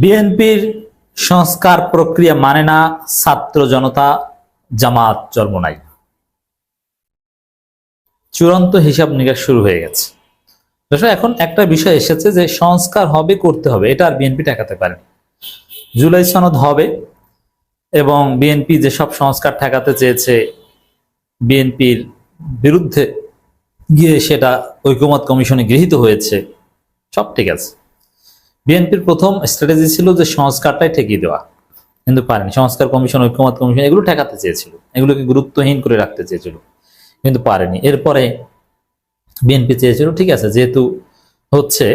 বিএনপির সংস্কার প্রক্রিয়া মানে না ছাত্র জনতা জামাত চর্মনাই চূড়ান্ত হিসাব নিকাশ শুরু হয়ে গেছে। এখন একটা বিষয় এসেছে যে সংস্কার হবে, করতে হবে, এটা আর বিএনপি ঠেকাতে পারেনি। জুলাই সনদ হবে এবং বিএনপি যেসব সংস্কার ঠেকাতে চেয়েছে বিএনপির বিরুদ্ধে গিয়ে সেটা ঐকমত কমিশনে গৃহীত হয়েছে, সব ঠিক আছে। বিএনপির প্রথম স্ট্র্যাটেজি ছিল যে সংস্কারটাই ঠেকিয়ে দেওয়া। কিন্তু পারেনি। সংস্কার কমিশন, ঐক্যমত কমিশন এগুলো ঠেকাতে চেয়েছিল। এগুলোকে গুরুত্বহীন করে রাখতে চেয়েছিল। কিন্তু পারেনি। এরপরে বিএনপি চেয়েছিল, ঠিক আছে, যেহেতু হচ্ছে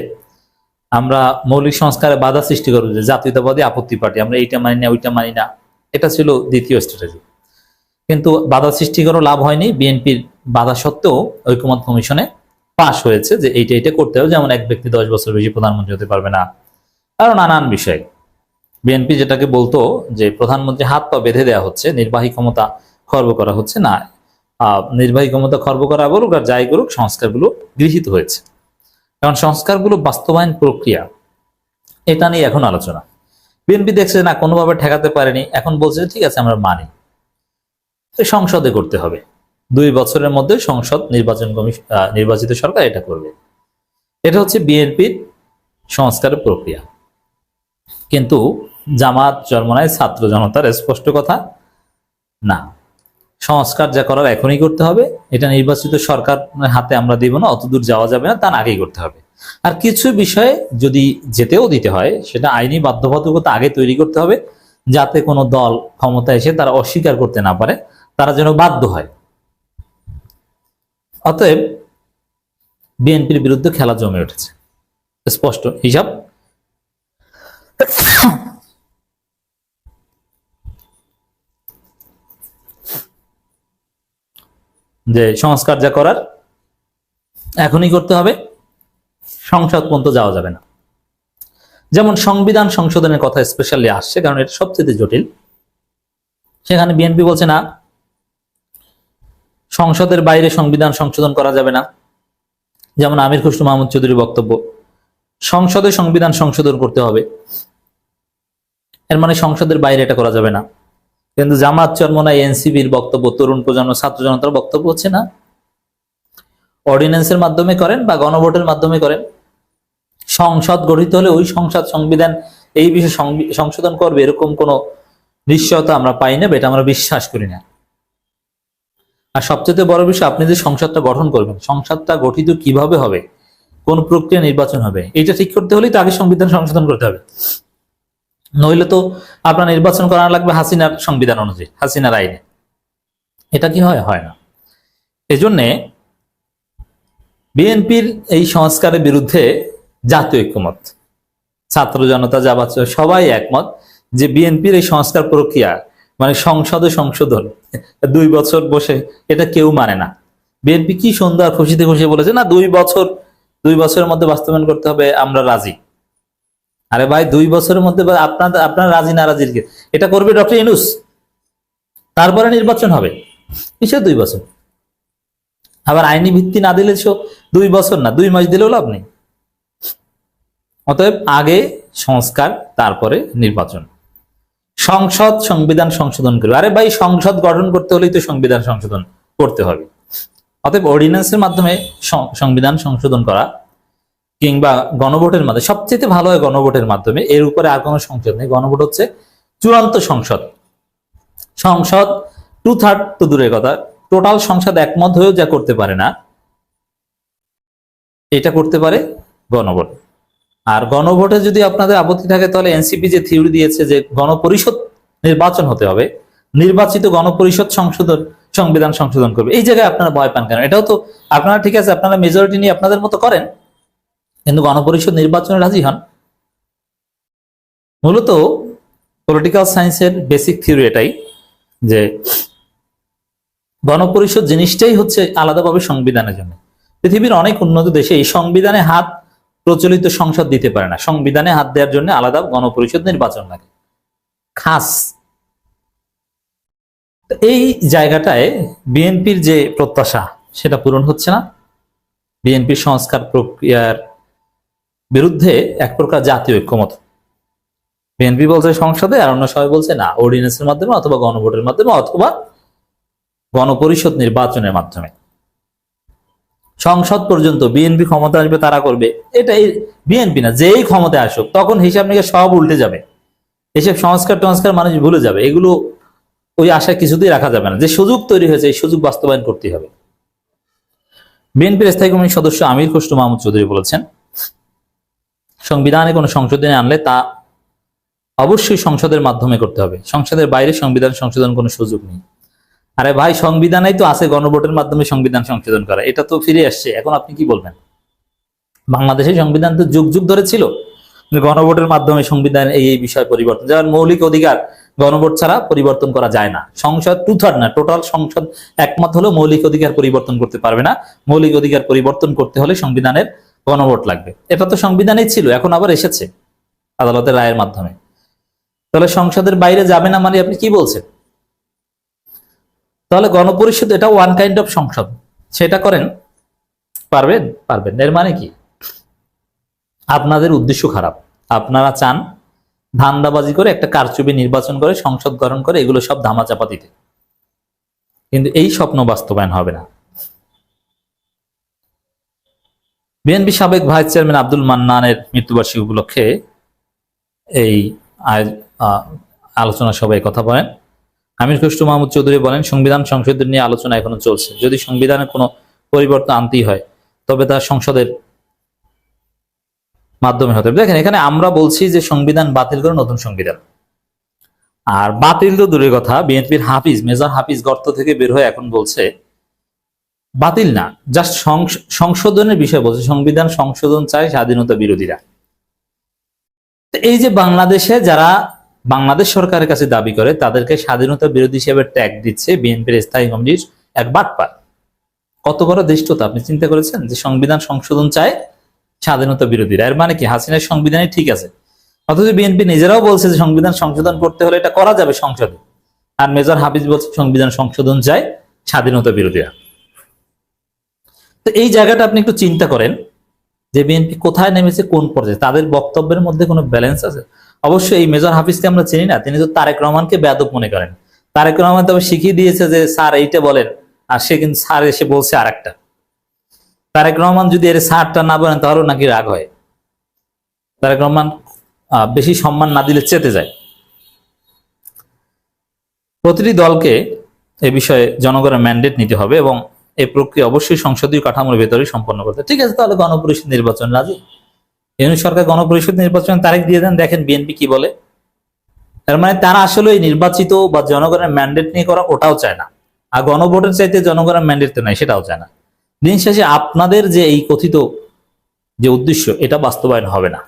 আমরা মৌলিক সংস্কারে বাধা সৃষ্টি করব, যে জাতীয়তাবাদী আপত্তি পার্টি, আমরা এইটা মানি না, ওইটা মানি না, এটা ছিল দ্বিতীয় স্ট্র্যাটেজি কিন্তু বাধা সৃষ্টি করেও লাভ হয়নি। বিএনপির বাধা সত্ত্বেও ঐক্যমত কমিশনে পাশ হয়েছে যে এইটা এইটা করতে হবে, যেমন এক ব্যক্তি দশ বছর বেশি প্রধানমন্ত্রী হতে পারবে না। আরও নানান বিষয়। বিএনপি যেটাকে বলতো যে প্রধানমন্ত্রী হাত পা বেঁধে দেওয়া হচ্ছে, নির্বাহী ক্ষমতা খর্ব করা হচ্ছে, না। নির্বাহী ক্ষমতা খর্ব করা বলুক আর যাই করুক, সংস্কারগুলো গৃহীত হয়েছে। কারণ সংস্কারগুলো বাস্তবায়ন প্রক্রিয়া, এটা নিয়ে এখন আলোচনা। বিএনপি দেখছে না, কোনোভাবে ঠেকাতে পারেনি, এখন বলছে ঠিক আছে, আমরা মানি। সংসদে করতে হবে। দুই বছরের মধ্যে সংসদ নির্বাচন কমিশন নির্বাচিত সরকার এটা করবে। এটা হচ্ছে বিএনপির সংস্কারের প্রক্রিয়া। কিন্তু জামাত জন্মনায় ছাত্র জনতার স্পষ্ট কথা, না। সংস্কার যা করার এখনই করতে হবে। এটা নির্বাচিত সরকার হাতে আমরা দিব না অতদূর যাওয়া যাবে না, তার আগেই করতে হবে। আর কিছু বিষয়ে যদি যেতেও দিতে হয়, সেটা আইনি বাধ্যবাধকতা আগে তৈরি করতে হবে, যাতে কোনো দল ক্ষমতা এসে তারা অস্বীকার করতে না পারে, তারা যেন বাধ্য হয়। অতএব বিএনপির বিরুদ্ধে খেলা জমে উঠেছে। স্পষ্ট হিসাব। যে সংস্কার যা করার, এখনই করতে হবে। সংসদ পর্যন্ত যাওয়া যাবে না। যেমন সংবিধান সংশোধনের কথা স্পেশালি আসছে, কারণ এটা সবচেয়ে জটিল। সেখানে বিএনপি বলছে, না সংসদের বাইরে সংবিধান সংশোধন করা যাবে না। যেমন আমির খুসরু মাহমুদ চৌধুরীর বক্তব্য। সংসদে সংবিধান সংশোধন করতে হবে। এর মানে সংসদের বাইরে এটা করা যাবে না। কিন্তু জামাত চরমনায় এনসিবির বক্তব্য, তরুণ প্রজন্ম, ছাত্র জনতার বক্তব্য হচ্ছে না। অর্ডিন্যান্সের মাধ্যমে করেন বা গণভোটের মাধ্যমে করেন। সংসদ গঠিত হলে ওই সংসদ সংবিধান, এই বিষয়ে সংশোধন করবে এরকম কোনো নিশ্চয়তা আমরা পাই না বা এটা আমরা বিশ্বাস করি না। আর সবচেয়ে বড় বিষয়, আপনি যে সংসদটা গঠন করবেন, সংসদটা গঠিত কীভাবে হবে? কোন প্রক্রিয়া নির্বাচন হবে? এটা ঠিক করতে হলেই তো আগে সংবিধান সংশোধন করতে হবে। নইলে তো আপনার নির্বাচন করা লাগবে হাসিনার সংবিধান অনুযায়ী, হাসিনার আইনে। এটা কি হয়? হয় না। এজন্যে বিএনপির এই সংস্কারের বিরুদ্ধে জাতীয় ঐক্যমত, ছাত্র জনতা যাবাচ সবাই একমত যে বিএনপির এই সংস্কার প্রক্রিয়া মানে সংসদে সংশোধন দুই বছর বসে এটা কেউ মানে না। বিএনপি কি সুন্দর খুশিতে খুশি বলেছে, না, দুই বছর, দুই বছরের মধ্যে বাস্তবায়ন করতে হবে, আমরা রাজি। আরে ভাই, দুই বছরের মধ্যে আপনার আপনার রাজি না রাজির এটা করবে ডক্টর ইনুস তারপরে নির্বাচন হবে। কিসের দুই বছর? আবার আইনি ভিত্তি না দিলে দুই বছর না, দুই মাস দিলেও লাভ নেই। অতএব আগে সংস্কার, তারপরে নির্বাচন। সংসদ সংবিধান সংশোধন করবে। আরে ভাই, সংসদ গঠন করতে হলেই তো সংবিধান সংশোধন করতে হবে। অতএব অর্ডিন্যান্সের মাধ্যমে সংবিধান সংশোধন করা কিংবা গণভোটের মাধ্যমে, সবচেয়ে ভালো হয় গণভোটের মাধ্যমে, এর উপরে আর কোনো সংসদ নেই। গণভোট হচ্ছে চূড়ান্ত সংসদ। সংসদ টু থার্ড তো দূরের কথা। টোটাল সংসদ একমত হয়েও যা করতে পারে না, এটা করতে পারে গণভোট। আর গণভোটে যদি আপনাদের আপত্তি থাকে, তাহলে এনসিপি যে থিওরি দিয়েছে যে গণপরিষদ নির্বাচন হতে হবে, নির্বাচিত গণপরিষদ সংশোধন সংবিধান সংশোধন করবে। এই জায়গায় আপনারা ভয় পান কেন? এটাও তো আপনারা ঠিক আছে, আপনারা মেজরিটি নিয়ে আপনাদের মতো করেন, কিন্তু গণপরিষদ নির্বাচনে রাজি হন। মূলত পলিটিক্যাল সায়েন্সের বেসিক থিওরি এটাই যে গণপরিষদ জিনিসটাই হচ্ছে আলাদাভাবে সংবিধানের জন্য। পৃথিবীর অনেক উন্নত দেশে এই সংবিধানে হাত প্রচলিত সংসদ দিতে পারে না। সংবিধানে হাত দেওয়ার জন্য আলাদা গণপরিষদ নির্বাচন লাগে। খাস। এই জায়গাটায় বিএনপির যে প্রত্যাশা, সেটা পূরণ হচ্ছে না। বিএনপির সংস্কার প্রক্রিয়ার বিরুদ্ধে এক প্রকার জাতীয় ঐক্যমত। বিএনপি বলছে সংসদে, আর অন্য সবাই বলছে না, অর্ডিন্যান্সের মাধ্যমে অথবা গণভোটের মাধ্যমে অথবা গণপরিষদ নির্বাচনের মাধ্যমে। সংসদ পর্যন্ত বিএনপি ক্ষমতা আসবে, তারা করবে। এটাই বিএনপি না, যেই ক্ষমতায় আসুক, তখন হিসাব নিকাশ সব উল্টে যাবে। এসব সংস্কার টংস্কার মানুষ ভুলে যাবে। এগুলো ওই আশায় কিছুতেই রাখা যাবে না। যে সুযোগ তৈরি হয়েছে, এই সুযোগ বাস্তবায়ন করতে হবে। বিএনপির স্থায়ী কমিটির সদস্য আমির খসরু মাহমুদ চৌধুরী বলেছেন, সংবিধানে কোনো সংশোধনী আনলে তা অবশ্যই সংসদের মাধ্যমে করতে হবে। সংসদের বাইরে সংবিধান সংশোধন কোনো সুযোগ নেই। আরে ভাই, সংবিধানেই তো আছে গণভোটের মাধ্যমে সংবিধান সংশোধন করা। এটা তো ফিরে আসছে। এখন আপনি কি বলবেন? বাংলাদেশের সংবিধান তো যুগ যুগ ধরে ছিল। গণভোটের মাধ্যমে সংবিধান এই এই বিষয় পরিবর্তন। যেমন মৌলিক অধিকার, গণভোট ছাড়া পরিবর্তন করা যায় না। সংসদ টু থার্ড না টোটাল সংসদ একমত হলেও মৌলিক অধিকার পরিবর্তন করতে পারবে না। মৌলিক অধিকার পরিবর্তন করতে হলে সংবিধানের গণভোট লাগবে। এটা তো সংবিধানেই ছিল, এখন আবার এসেছে আদালতের রায়ের মাধ্যমে। তাহলে সংসদের বাইরে যাবে না মানে আপনি কি বলছেন? তাহলে গণপরিষদ এটা ওয়ান কাইন্ড অফ সংসদ। সেটা করেন, পারবেন? পারবেন। এর মানে কি? আপনাদের উদ্দেশ্য খারাপ। আপনারা চান ধান্দাবাজি করে একটা কারচুপি নির্বাচন করে, সংসদ গঠন করে, এগুলো সব ধামাচাপা দিতে। কিন্তু এই স্বপ্ন বাস্তবায়ন হবে না। বিএনপি সাবেক ভাইস চেয়ারম্যান আব্দুল মান্নানের মৃত্যুবার্ষিকী উপলক্ষে এই আলোচনা সভায় কথা বলেন। আমির খসরু মাহমুদ চৌধুরী বলেন, সংবিধান সংশোধন নিয়ে আলোচনা এখনও চলছে। যদি সংবিধানে কোনো পরিবর্তন আনতেই হয়, তবে তা সংসদের মাধ্যমে হতে হবে দেখেন, এখানে আমরা বলছি যে সংবিধান বাতিল করে নতুন সংবিধান। আর বাতিল তো দূরের কথা, বিএনপির হাফিজ, মেজর হাফিজ গর্ত থেকে বের হয়ে এখন বলছে, বাতিল না, জাস্ট সংশোধনের বিষয় বলছে, সংবিধান সংশোধন চায় স্বাধীনতা বিরোধীরা। এই যে বাংলাদেশে যারা বাংলাদেশ সরকারের কাছে দাবি করে, তাদেরকে স্বাধীনতা বিরোধী হিসেবে ট্যাগ দিচ্ছে বিএনপির স্থায়ী কমিটির এক বাটপার। কত বড় দৃষ্টতা আপনি চিন্তা করেছেন? যে সংবিধান সংশোধন চায় স্বাধীনতা বিরোধীরা। এর মানে কি? হাসিনার সংবিধানই ঠিক আছে। অথচ বিএনপি নিজেরাও বলছে যে সংবিধান সংশোধন করতে হলে এটা করা যাবে সংসদে। আর মেজর হাফিজ বলছে সংবিধান সংশোধন চায় স্বাধীনতা বিরোধীরা। তো এই জায়গাটা আপনি একটু চিন্তা করেন যে বিএনপি কোথায় নেমেছে, কোন পর্যায়ে? তাদের বক্তব্যের মধ্যে কোনো ব্যালেন্স আছে? অবশ্যই এই মেজর হাফিজকে আমরা চিনি না, তিনি তো তারেক রহমানকে বেয়াদব মনে করেন। তারেক রহমান তবে শিখিয়ে দিয়েছে যে স্যার এইটা বলেন, আর সে কিন্তু স্যার এসে বলছে আর একটা তারেক রহমান যদি এর স্যারটা না বলেন, তাহলেও নাকি রাগ হয়। তারেক রহমান বেশি সম্মান না দিলে চেতে যায়। প্রতিটি দলকে এ বিষয়ে জনগণের ম্যান্ডেট নিতে হবে এবং এই প্রক্রিয়া অবশ্যই সংসদীয় কাঠামোর ভেতরে সম্পন্ন করতে ঠিক আছে, তাহলে গণপরিষদ নির্বাচন রাজি? সরকার গণপরিষদ নির্বাচনের তারিখ দিয়ে দেন, দেখেন বিএনপি কি বলে। তার মানে তারা আসলে নির্বাচিত বা জনগণের ম্যান্ডেট নিয়ে করা ওটাও চায় না। আর গণভোটের চাইতে জনগণের ম্যান্ডেট তো নাই, সেটাও চায় না। দিন শেষে আপনাদের যে এই কথিত যে উদ্দেশ্য, এটা বাস্তবায়ন হবে না।